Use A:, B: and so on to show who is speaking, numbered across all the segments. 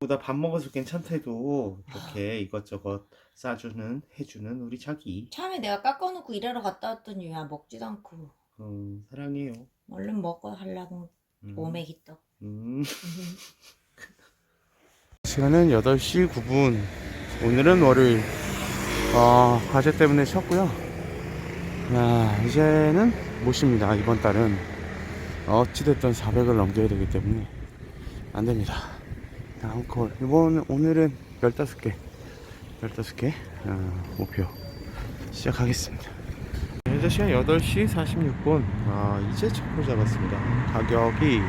A: 보다 밥 먹어서 괜찮다 해도 이렇게 이것저것 싸주는 해주는 우리 자기
B: 처음에 내가 깎아놓고 일하러 갔다 왔더니 왜 먹지도 않고
A: 음, 사랑해요
B: 얼른 먹어 하려고
A: 음.
B: 오메기 떡.
A: 음. 시간은 8시 9분 오늘은 월요일 어, 과제 때문에 쉬었고요. 야, 이제는 못 쉽니다. 이번 달은 어찌됐든 400을 넘겨야 되기 때문에 안 됩니다. 다음 콜. 이번 오늘은 15개 15개 어, 목표 시작하겠습니다. 현재 시간 8시 46분. 아, 이제 첫콜 잡았습니다. 가격이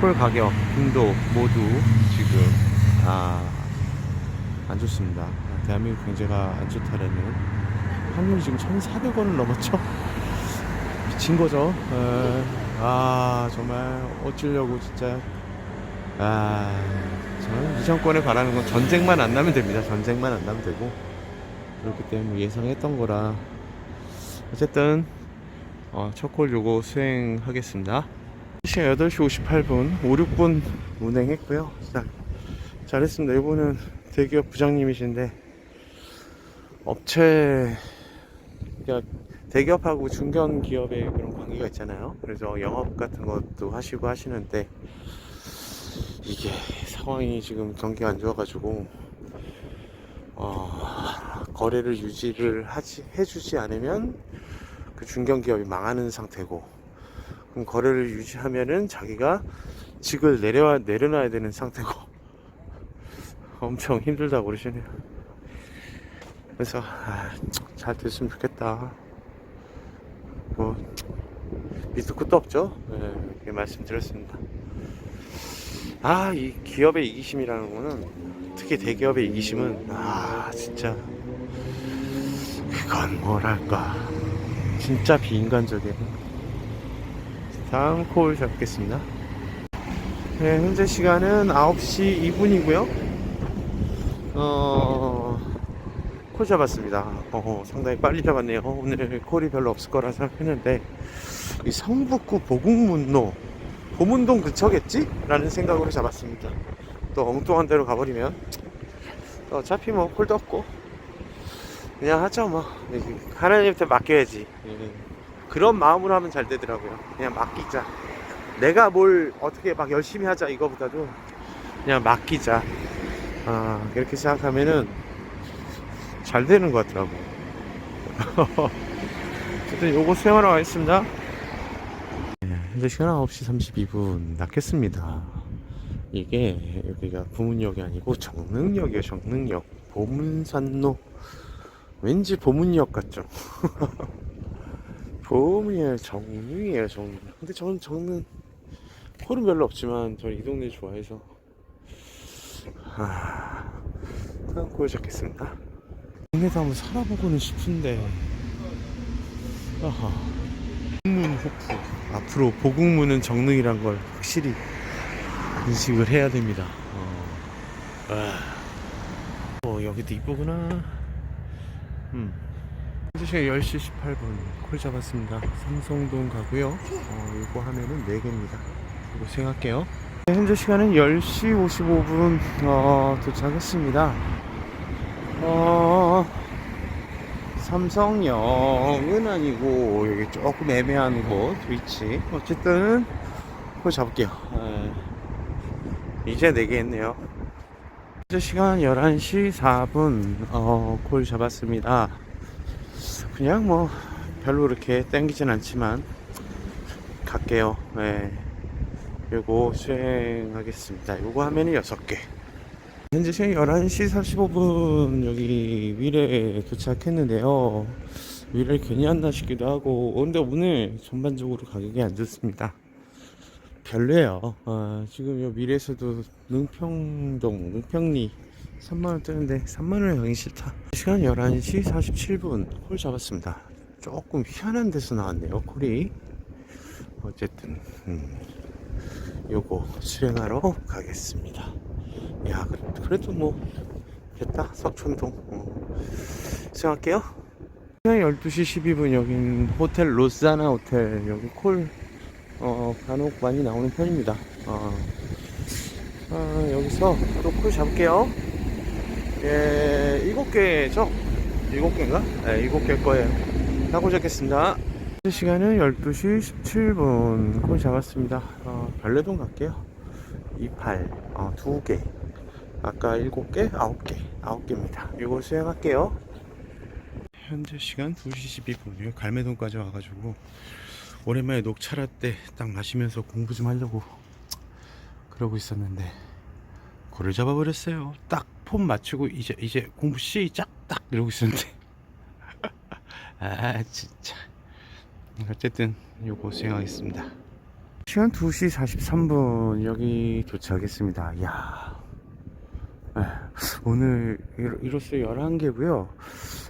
A: 콜 가격, 빈도 모두 지금 다 안 좋습니다. 아, 대한민국 경제가 안 좋다라는 확률이 지금 1,400원을 넘었죠. 미친 거죠. 에, 아 정말 어쩌려고 진짜. 아 저는 이 정권에 바라는 건 전쟁만 안 나면 됩니다. 전쟁만 안 나면 되고 그렇기 때문에 예상했던 거라 어쨌든 어, 첫콜 요거 수행하겠습니다. 시간 8시 58분 5, 6분 운행했고요 자, 잘했습니다 이분은 대기업 부장님이신데 업체 그러니까 대기업하고 중견 기업의 그런 관계가 있잖아요 그래서 영업 같은 것도 하시고 하시는데 이게 상황이 지금 경기가 안 좋아가지고 어, 거래를 유지를 하지 해주지 않으면 그 중견 기업이 망하는 상태고 그럼 거래를 유지하면은 자기가 직을 내려 내려놔야 되는 상태고 엄청 힘들다고 그러시네요. 그래서 아, 잘 됐으면 좋겠다. 뭐 밑도 끝도 없죠. 네, 이렇게 말씀드렸습니다. 아 이 기업의 이기심이라는 거는 특히 대기업의 이기심은 아 진짜 그건 뭐랄까 진짜 비인간적이에요. 다음 콜 잡겠습니다. 네, 현재 시간은 9시 2분이고요. 어, 콜 잡았습니다. 어, 상당히 빨리 잡았네요. 오늘 콜이 별로 없을 거라 생각했는데, 이 성북구 보국문로, 보문동 근처겠지? 라는 생각으로 잡았습니다. 또 엉뚱한 데로 가버리면, 또 어차피 뭐 콜도 없고, 그냥 하죠 뭐. 하나님한테 맡겨야지. 예. 그런 마음으로 하면 잘 되더라고요. 그냥 맡기자. 내가 뭘 어떻게 막 열심히 하자 이거보다도 그냥 맡기자. 아, 이렇게 생각하면은 잘 되는 것 같더라고. 어쨌든 요거 수행하러 가겠습니다. 네, 현재 시간 9시 32분 낮겠습니다. 이게 여기가 부문역이 아니고 정릉역이에요, 정릉역. 보문산로. 왠지 보문역 같죠? 보문이에요, 정릉이에요, 정릉. 근데 저는 정릉 콜은 별로 없지만 저는 이 동네 좋아해서 아, 다음 콜 잡겠습니다. 동네도 한번 살아보고는 싶은데 아하 보국문 호프 앞으로 보국문은 정릉이란 걸 확실히 인식을 해야 됩니다. 어, 아. 어 여기도 이쁘구나. 음. 현재 시간 10시 18분 콜 잡았습니다. 삼성동 가고요. 어, 이거 하면은 4개입니다. 이거 생각할게요. 네, 현재 시간은 10시 55분 어, 도착했습니다. 어, 삼성역은 아니고 여기 조금 애매한 곳 위치. 어쨌든 콜 잡을게요. 에, 이제 4개 했네요. 현재 시간 11시 4분 어, 콜 잡았습니다. 그냥 뭐 별로 그렇게 땡기진 않지만 갈게요. 네. 요거 수행하겠습니다. 요거 하면은 6개. 현재 시간 11시 45분 여기 위례에 도착했는데요. 위례 괜히 왔나 싶기도 하고 근데 오늘 전반적으로 가격이 안 좋습니다. 별로예요. 아, 지금 요 미래에서도 능평동, 능평리 3만원 뜨는데 3만원에 가기 싫다. 시간 11시 47분 콜 잡았습니다. 조금 희한한 데서 나왔네요, 콜이. 어쨌든, 음, 요거 수행하러 가겠습니다. 야, 그래- 그래도 뭐, 됐다, 석촌동. 어. 수영할게요. 시간이 12시 12분 여긴 호텔 로사나 호텔 여기 콜 어, 간혹 많이 나오는 편입니다. 어, 아, 여기서 또 콜 잡을게요. 예, 일곱 개죠? 일곱 개인가? 네, 일곱 개일 거예요. 하고 잡겠습니다. 시간은 12시 17분 콜 잡았습니다. 어, 별내동 갈게요. 28, 어, 2개. 아까 7개, 9개. 9개입니다. 이거 수행할게요. 현재 시간 2시 12분. 여기 갈매동까지 와가지고 오랜만에 녹차라떼 딱 마시면서 공부 좀 하려고 그러고 있었는데 고를 잡아버렸어요. 딱 폼 맞추고 이제 이제 공부 시작 딱 이러고 있었는데 아 진짜 어쨌든 요거 수행하겠습니다. 시간 2시 43분 여기 도착했습니다. 이야 에, 오늘 이로- 이로써 11개고요.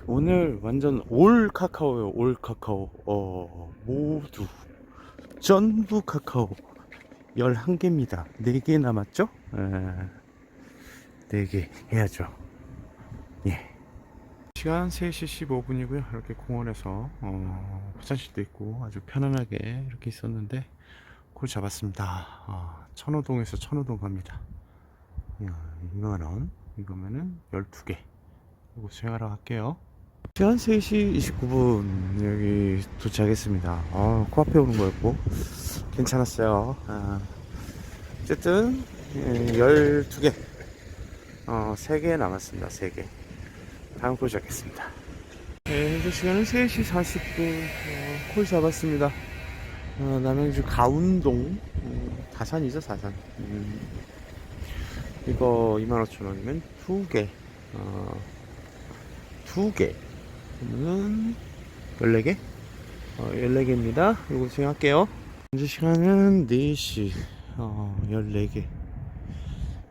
A: 오늘 완전 올 카카오요. 올 카카오. 어, 모두 전부 카카오 11개입니다. 4개 남았죠? 에, 4개 해야죠. 예. 시간 3시 15분이고요. 이렇게 공원에서 어, 화장실도 있고 아주 편안하게 이렇게 있었는데 콜 잡았습니다. 어, 천호동에서 천호동 갑니다. 이야, 2만원. 이거면은 12개. 이거 수행하러 갈게요. 시간 3시 29분 여기 도착했습니다. 아, 코앞에 오는 거였고 괜찮았어요. 아, 어쨌든 예, 12개 어, 3개 남았습니다. 3개 다음 콜 잡겠습니다. 네, 현재 시간은 3시 40분 어, 콜 잡았습니다. 어, 남양주 가운동 음, 다산이죠 다산 음, 이거 25,000원이면 2개 어, 2개 그러면은 14개? 어, 14개입니다. 이거 수행할게요. 현재 시간은 4시 어,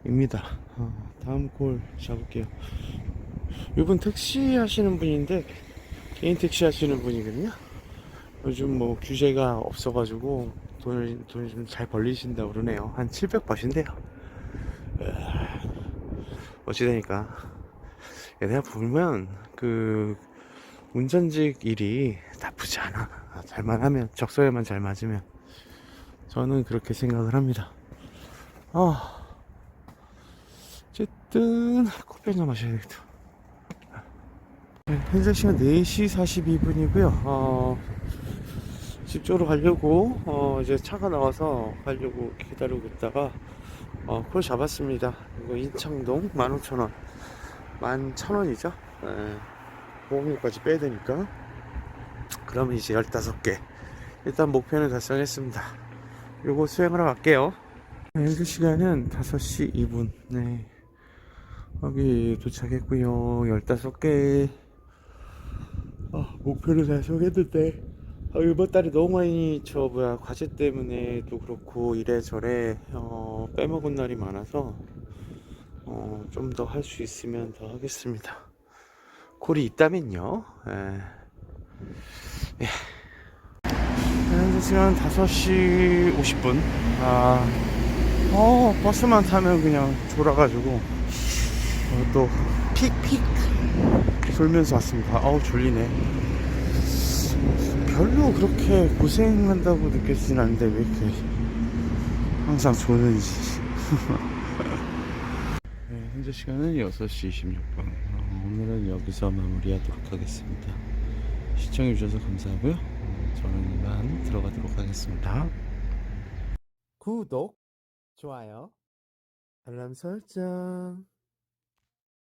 A: 14개입니다. 어, 다음 콜 잡을게요. 이분 택시 하시는 분인데 개인 택시 하시는 분이거든요. 요즘 뭐 규제가 없어가지고 돈을 돈을 좀 잘 벌리신다 고 그러네요. 한 700 버신대요. 어찌되니까 내가 보면 그 운전직 일이 나쁘지 않아. 아, 잘만 하면 적성에만 잘 맞으면 저는 그렇게 생각을 합니다. 아 어쨌든 커피 한잔 마셔야 되겠다. 네, 현재 시간 4시 42분이고요. 어, 집 쪽으로 가려고 어, 이제 차가 나와서 가려고 기다리고 있다가 어, 콜 잡았습니다. 이거 인창동 15,000원. 11,000원이죠? 예. 보험료까지 빼야 되니까. 그러면 이제 15개. 일단 목표는 달성했습니다. 요거 수행하러 갈게요. 네, 현재 시간은 5시 2분. 네. 여기 도착했고요. 15개. 아, 목표를 달성했는데. 아, 이번 달에 너무 많이 저 뭐야 과제 때문에도 그렇고 이래저래 어, 빼먹은 날이 많아서 어, 좀 더 할 수 있으면 더 하겠습니다. 콜이 있다면요. 예. 예. 현재 시간 5시 50분. 아, 어, 버스만 타면 그냥 졸아가지고 어, 또 픽 픽 졸면서 왔습니다. 아우 졸리네. 별로 그렇게 고생한다고 느껴지진 않는데 왜 이렇게 항상 조는지. 네, 현재 시간은 6시 26분. 어, 오늘은 여기서 마무리하도록 하겠습니다. 시청해주셔서 감사하고요. 어, 저는 이만 들어가도록 하겠습니다. 구독, 좋아요, 알람 설정.